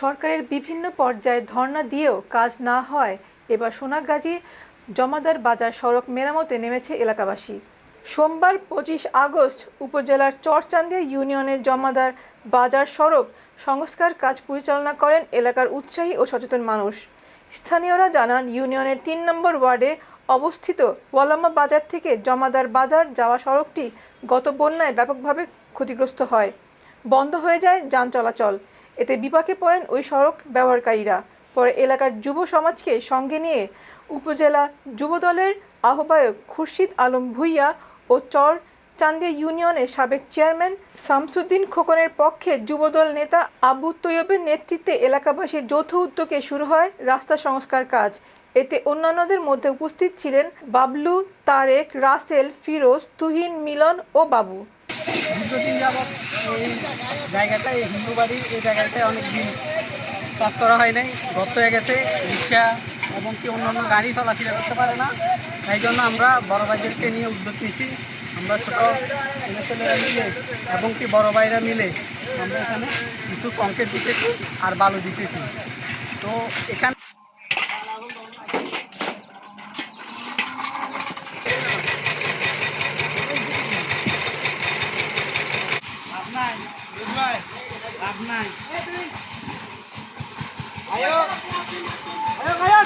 সরকারের বিভিন্ন পর্যায়ে ধর্ণা দিয়েও কাজ না হয়। এবার সোনাগাজী জমাদার বাজার সড়ক মেরামতে নেমেছে এলাকাবাসী। সোমবার পঁচিশ আগস্ট উপজেলার চরচান্দিয়া ইউনিয়নের জমাদার বাজার সড়ক সংস্কার কাজ পরিচালনা করেন এলাকার উৎসাহী ও সচেতন মানুষ। স্থানীয়রা জানান, ইউনিয়নের তিন নম্বর ওয়ার্ডে অবস্থিত ওয়ালামা বাজার থেকে জমাদার বাজার যাওয়া সড়কটি গত বন্যায় ব্যাপকভাবে ক্ষতিগ্রস্ত হয়। বন্ধ হয়ে যায় যান চলাচল। এতে বিপাকে পড়েন ওই সড়ক ব্যবহারকারীরা। পরে এলাকার যুব সমাজকে সঙ্গে নিয়ে উপজেলা যুবদলের আহ্বায়ক খুরশিদ আলম ভুইয়া ও চর চান্দিয়া ইউনিয়নের সাবেক চেয়ারম্যান শামসুদ্দিন খোকনের পক্ষে যুবদল নেতা আবু তৈয়বের নেতৃত্বে এলাকাবাসীর যৌথ উদ্যোগে শুরু হয় রাস্তা সংস্কার কাজ। এতে অন্যান্যদের মধ্যে উপস্থিত ছিলেন বাবলু তারেক, রাসেল, ফিরোজ, তুহিন মিলন ও বাবু। দীর্ঘদিন যাবৎ এই জায়গাটায় হিন্দু বাড়ির এই জায়গাটায় অনেক দিন কাজ করা হয় নাই গত হয়ে গেছে, রিক্সা এবং কি অন্যান্য গাড়ি চলাফেরা করতে পারে না। তাই জন্য আমরা বড় ভাইদেরকে নিয়ে উদ্যোগ নিয়েছি। আমরা ছোটো ছেলেরা মিলে এবং কি বড় ভাইরা মিলে আমরা এখানে কিছু কংক্রিট দিতেছি আর বালু দিতেছি। তো এখানে লাভ নাই আয়ো আয়ো আয়ো